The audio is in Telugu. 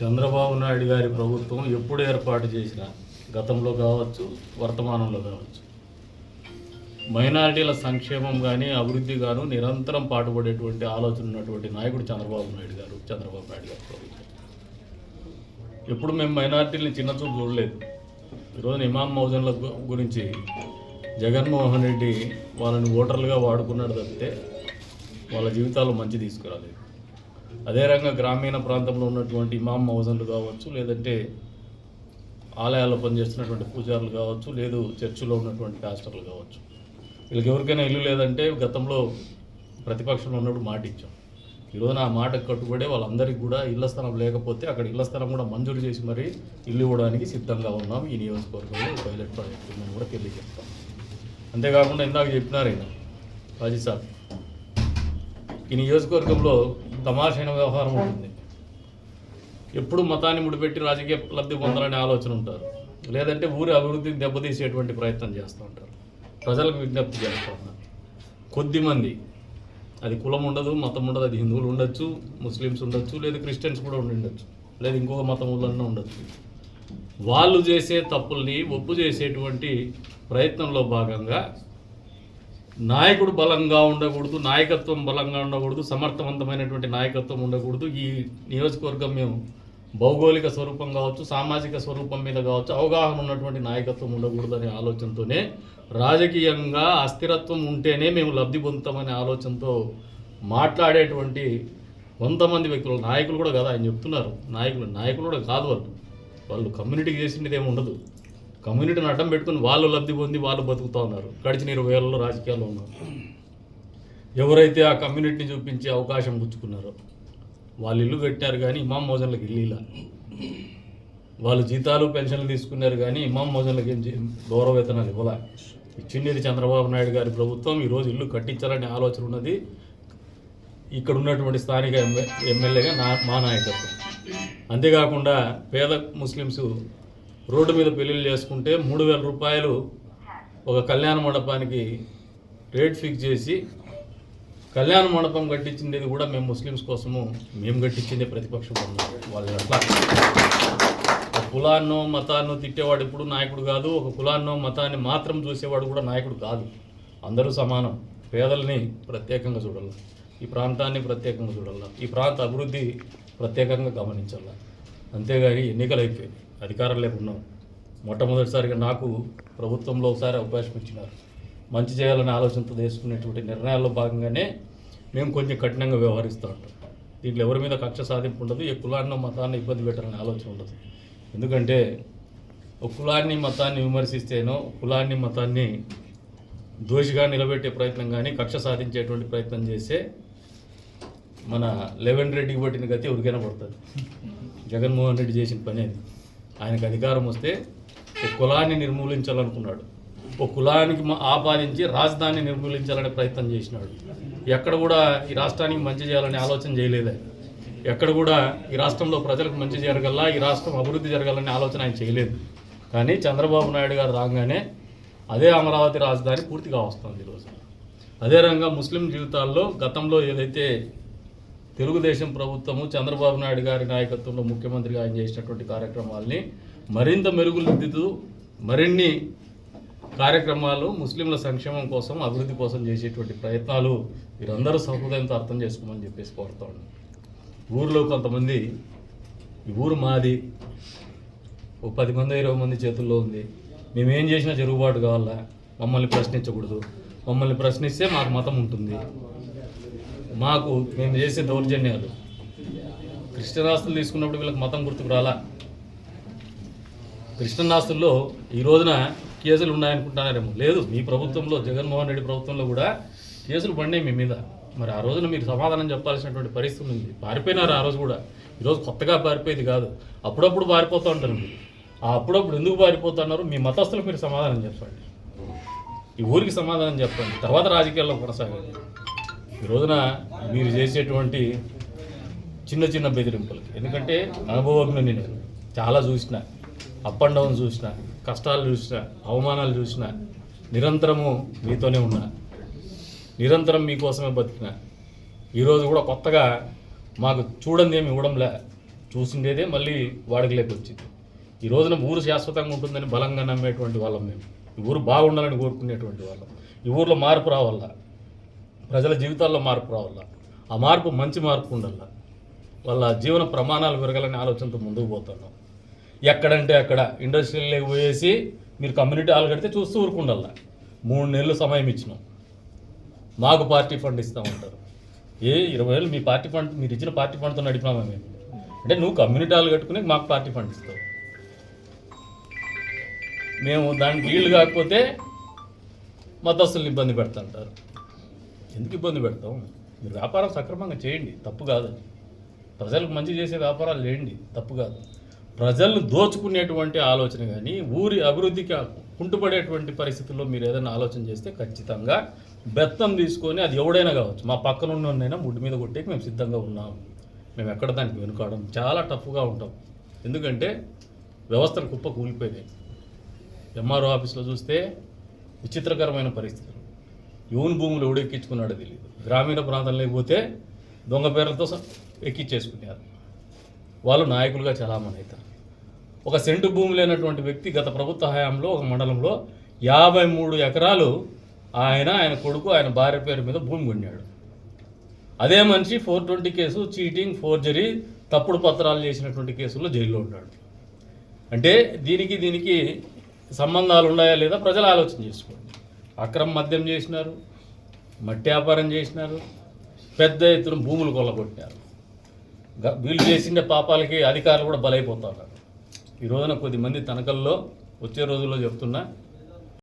చంద్రబాబు నాయుడు గారి ప్రభుత్వం ఎప్పుడు ఏర్పాటు చేసిన గతంలో కావచ్చు వర్తమానంలో కావచ్చు మైనారిటీల సంక్షేమం కానీ అభివృద్ధి గాను నిరంతరం పాటుపడేటువంటి ఆలోచన ఉన్నటువంటి నాయకుడు చంద్రబాబు నాయుడు గారు చంద్రబాబు నాయుడు గారు ప్రభుత్వం. ఎప్పుడు మేము మైనారిటీలని చిన్నచూపు చూడలేదు. ఈరోజు ఇమాం మౌజన్ల గురించి జగన్మోహన్ రెడ్డి వాళ్ళని ఓటర్లుగా వాడుకున్నాడు తప్పితే వాళ్ళ జీవితాలు మంచి తీసుకురాలేదు. అదే రంగా గ్రామీణ ప్రాంతంలో ఉన్నటువంటి ఇమాం మౌజన్లు కావచ్చు లేదంటే ఆలయాల్లో పనిచేస్తున్నటువంటి పూజారులు కావచ్చు లేదు చర్చిలో ఉన్నటువంటి పాస్టర్లు కావచ్చు. వీళ్ళకి ఎవరికైనా ఇల్లు లేదంటే గతంలో ప్రతిపక్షంలో ఉన్నప్పుడు మాట ఇచ్చాం. ఈరోజు ఆ మాట కట్టుబడే వాళ్ళందరికీ కూడా ఇళ్ళ స్థలం లేకపోతే అక్కడ ఇళ్ళ స్థలం కూడా మంజూరు చేసి మరీ ఇల్లు ఇవ్వడానికి సిద్ధంగా ఉన్నాం. ఈ నియోజకవర్గంలో పైలట్ ప్రాజెక్ట్ ఉందని కూడా తెలియజేస్తాం. అంతేకాకుండా ఇందాక చెప్పినారు ఆయన రాజీ సార్ ఈ నియోజకవర్గంలో తమాషైన వ్యవహారం ఉంటుంది. ఎప్పుడు మతాన్ని ముడిపెట్టి రాజకీయ లబ్ధి పొందాలనే ఆలోచన ఉంటారు. లేదంటే ఊరి అభివృద్ధిని దెబ్బతీసేటువంటి ప్రయత్నం చేస్తూ ఉంటారు. ప్రజలకు విజ్ఞప్తి చేస్తూ ఉన్నారు కొద్దిమంది అది కులం ఉండదు మతం ఉండదు అది హిందువులు ఉండొచ్చు ముస్లిమ్స్ ఉండొచ్చు లేదా క్రిస్టియన్స్ కూడా ఉండొచ్చు లేదా ఇంకొక మతం వాళ్ళన్నా ఉండొచ్చు. వాళ్ళు చేసే తప్పుల్ని ఒప్పు చేసేటువంటి ప్రయత్నంలో భాగంగా నాయకుడు బలంగా ఉండకూడదు నాయకత్వం బలంగా ఉండకూడదు సమర్థవంతమైనటువంటి నాయకత్వం ఉండకూడదు. ఈ నియోజకవర్గం మేము భౌగోళిక స్వరూపం కావచ్చు సామాజిక స్వరూపం మీద కావచ్చు అవగాహన ఉన్నటువంటి నాయకత్వం ఉండకూడదు అనే ఆలోచనతోనే రాజకీయంగా అస్థిరత్వం ఉంటేనే మేము లబ్ధి పొందుతామనే ఆలోచనతో మాట్లాడేటువంటి కొంతమంది వ్యక్తులు నాయకులు కూడా కదా ఆయన చెప్తున్నారు. నాయకులు నాయకులు కూడా కాదు వాళ్ళు. వాళ్ళు కమ్యూనిటీకి చేసింది ఏమి ఉండదు. కమ్యూనిటీని అడ్డం పెట్టుకుని వాళ్ళు లబ్ధి పొంది వాళ్ళు బతుకుతూ ఉన్నారు. గడిచిన ఇరవై ఏళ్ళలో రాజకీయాల్లో ఉన్నారు ఎవరైతే ఆ కమ్యూనిటీని చూపించే అవకాశం పుచ్చుకున్నారో వాళ్ళు ఇల్లు పెట్టారు కానీ ఇమాం మోజన్లకు ఇల్లు ఇలా వాళ్ళు జీతాలు పెన్షన్లు తీసుకున్నారు కానీ ఇమాం మోజన్లకు ఏం గౌరవ వేతనాలు ఇవ్వాల. ఇచ్చింది చంద్రబాబు నాయుడు గారి ప్రభుత్వం ఈరోజు ఇల్లు కట్టించాలనే ఆలోచన ఉన్నది. ఇక్కడ ఉన్నటువంటి స్థానిక ఎమ్మె ఎమ్మెల్యేగా నా మా నాయకత్వం. అంతేకాకుండా పేద ముస్లిమ్స్ రోడ్డు మీద పెళ్ళిళ్ళు చేసుకుంటే మూడు వేల రూపాయలు ఒక కళ్యాణ మండపానికి రేట్ ఫిక్స్ చేసి కళ్యాణ మండపం కట్టించింది కూడా మేము ముస్లిమ్స్ కోసము. మేము కట్టించిందే ప్రతిపక్షం ఉన్నాం వాళ్ళు అట్లా. కులాన్నో మతాన్నో తిట్టేవాడు ఎప్పుడు నాయకుడు కాదు. ఒక కులాన్నో మతాన్ని మాత్రం చూసేవాడు కూడా నాయకుడు కాదు. అందరూ సమానం. పేదల్ని ప్రత్యేకంగా చూడాలి. ఈ ప్రాంతాన్ని ప్రత్యేకంగా చూడాలి. ఈ ప్రాంత అభివృద్ధి ప్రత్యేకంగా గమనించాలి. అంతేగాని ఎన్నికలు అయిపోయాయి అధికారం లేకున్నాం మొట్టమొదటిసారిగా నాకు ప్రభుత్వంలో ఒకసారి అవకాశం ఇచ్చినారు. మంచి చేయాలనే ఆలోచనతో తీసుకునేటువంటి నిర్ణయాల్లో భాగంగానే మేము కొంచెం కఠినంగా వ్యవహరిస్తూ ఉంటాం. దీంట్లో ఎవరి మీద కక్ష సాధింపు ఉండదు ఏ కులాన్ని మతాన్ని ఇబ్బంది పెట్టాలనే ఆలోచన ఉండదు. ఎందుకంటే ఒక కులాన్ని మతాన్ని విమర్శిస్తేనో కులాన్ని మతాన్ని దోషిగా నిలబెట్టే ప్రయత్నం కానీ కక్ష సాధించేటువంటి ప్రయత్నం చేస్తే మన లెవెన్ రెడ్డికి పట్టిన గతి ఉరికైన పడుతుంది. జగన్మోహన్ రెడ్డి చేసిన పని అది. ఆయనకు అధికారం వస్తే ఒక కులాన్ని నిర్మూలించాలనుకున్నాడు. ఒక కులానికి ఆపాదించి రాజధానిని నిర్మూలించాలనే ప్రయత్నం చేసినాడు. ఎక్కడ కూడా ఈ రాష్ట్రానికి మంచి చేయాలనే ఆలోచన చేయలేదు. ఆయన ఎక్కడ కూడా ఈ రాష్ట్రంలో ప్రజలకు మంచి జరగల్లా ఈ రాష్ట్రం అభివృద్ధి జరగాలనే ఆలోచన ఆయన చేయలేదు. కానీ చంద్రబాబు నాయుడు గారు రాగానే అదే అమరావతి రాజధాని పూర్తిగా వస్తుంది ఈరోజు. అదే రంగా ముస్లిం జీవితాల్లో గతంలో ఏదైతే తెలుగుదేశం ప్రభుత్వము చంద్రబాబు నాయుడు గారి నాయకత్వంలో ముఖ్యమంత్రిగా ఆయన చేసినటువంటి కార్యక్రమాల్ని మరింత మెరుగుదిద్దుతూ మరిన్ని కార్యక్రమాలు ముస్లింల సంక్షేమం కోసం అభివృద్ధి కోసం చేసేటువంటి ప్రయత్నాలు మీరందరూ సహృదయంతో అర్థం చేసుకోమని చెప్పేసి కోరుతా ఊరిలో ఊర్లో కొంతమంది ఈ ఊరు మాది ఓ పది మంది ఇరవై మంది చేతుల్లో ఉంది. మేము ఏం చేసినా చెరుగుబాటు కావాలా? మమ్మల్ని ప్రశ్నించకూడదు. మమ్మల్ని ప్రశ్నిస్తే మాకు మతం ఉంటుంది. మాకు మేము చేసే దౌర్జన్యాలు కృష్ణరాస్తులు ఆస్తులు తీసుకున్నప్పుడు వీళ్ళకి మతం గుర్తుకు రాలా? కృష్ణరాస్తుల్లో ఆస్తుల్లో ఈ రోజున కేసులు ఉన్నాయనుకుంటున్నారేమో. లేదు మీ ప్రభుత్వంలో జగన్మోహన్ రెడ్డి ప్రభుత్వంలో కూడా కేసులు పడినాయి మీ మీద. మరి ఆ రోజున మీరు సమాధానం చెప్పాల్సినటువంటి పరిస్థితి ఉంది. పారిపోయినారు ఆ రోజు కూడా. ఈరోజు కొత్తగా పారిపోయేది కాదు. అప్పుడప్పుడు పారిపోతూ ఉంటారు మీరు. ఆ అప్పుడప్పుడు ఎందుకు పారిపోతున్నారు మీ మతస్థులకు మీరు సమాధానం చెప్పండి. ఈ ఊరికి సమాధానం చెప్పండి. తర్వాత రాజకీయాల్లో కొనసాగండి. ఈ రోజున మీరు చేసేటువంటి చిన్న చిన్న బెదిరింపులకి. ఎందుకంటే అనుభవజ్ఞ నేను చాలా చూసిన అప్ అండ్ డౌన్ చూసిన కష్టాలు చూసిన అవమానాలు చూసిన నిరంతరము మీతోనే ఉన్నా నిరంతరం మీకోసమే బతికిన ఈరోజు కూడా కొత్తగా మాకు చూడండి ఏమి ఇవ్వడంలే చూసిండేదే మళ్ళీ వాడుకలోకి వచ్చింది. ఈ రోజున ఊరు శాశ్వతంగా ఉంటుందని బలంగా నమ్మేటువంటి వాళ్ళం మేము. ఈ ఊరు బాగుండాలని కోరుకునేటువంటి వాళ్ళం. ఈ ఊర్లో మార్పు రావాలా? ప్రజల జీవితాల్లో మార్పు రావాల? ఆ మార్పు మంచి మార్పు ఉండాల? వాళ్ళ జీవన ప్రమాణాలు పెరగాలనే ఆలోచనతో ముందుకు పోతున్నాం ఎక్కడంటే అక్కడ ఇండస్ట్రియల్ పోయేసి మీరు కమ్యూనిటీ హాల్ కడితే చూస్తూ ఊరుకుండాల? మూడు నెలలు సమయం ఇచ్చినాం. మాకు పార్టీ ఫండ్ ఇస్తామంటారు. ఏ ఇరవై వేలు మీ పార్టీ ఫండ్ మీరు ఇచ్చిన పార్టీ ఫండ్తో నడిపినామా మేము? అంటే నువ్వు కమ్యూనిటీ హాల్ కట్టుకుని మాకు పార్టీ ఫండ్ ఇస్తావు. మేము దానికి వీళ్ళు కాకపోతే మతస్థుల్ని ఇబ్బంది పెడతాంటారు. ఎందుకు ఇబ్బంది పెడతాం మీరు వ్యాపారం సక్రమంగా చేయండి తప్పు కాదు ప్రజలకు మంచి చేసే వ్యాపారాలు చేయండి తప్పు కాదు. ప్రజలను దోచుకునేటువంటి ఆలోచన కానీ ఊరి అభివృద్ధికి కుంటుపడేటువంటి పరిస్థితుల్లో మీరు ఏదైనా ఆలోచన చేస్తే ఖచ్చితంగా బెత్తం తీసుకొని అది ఎవడైనా కావచ్చు. మా పక్కన ఉన్నైనా ముడ్డు మీద కొట్టేకి మేము సిద్ధంగా ఉన్నాం మేము ఎక్కడ దానికి వెనుకాడం చాలా టఫ్గా ఉంటాం. ఎందుకంటే వ్యవస్థలు కుప్ప కూలిపోయినాయి ఎంఆర్ఓ ఆఫీస్లో చూస్తే విచిత్రకరమైన పరిస్థితులు. యువన్ భూములు ఎవడు ఎక్కించుకున్నాడో తెలియదు గ్రామీణ ప్రాంతంలోకి పోతే దొంగ పేర్లతో స- ఎక్కించేసుకున్నారు వాళ్ళు నాయకులుగా చాలామంది అవుతారు. ఒక సెంటు భూమి లేనటువంటి వ్యక్తి గత ప్రభుత్వ హయాంలో ఒక మండలంలో యాభై మూడు ఎకరాలు ఆయన ఆయన కొడుకు ఆయన భార్య పేరు మీద భూమి కొన్నాడు. అదే మనిషి four twenty case cheating forgery తప్పుడు పత్రాలు చేసినటువంటి కేసుల్లో జైల్లో ఉన్నాడు. అంటే దీనికి దీనికి సంబంధాలు ఉన్నాయా లేదా ప్రజలు ఆలోచన చేసుకోండి. అక్రమ మద్యం చేసినారు మట్టి వ్యాపారం చేసినారు పెద్ద ఎత్తున భూములు కొల్లగొట్టారు గ- వీళ్ళు చేసిన పాపాలకి అధికారులు కూడా బలైపోతున్నారు ఈ రోజున కొద్దిమంది తనకల్లో వచ్చే రోజుల్లో చెప్తున్నా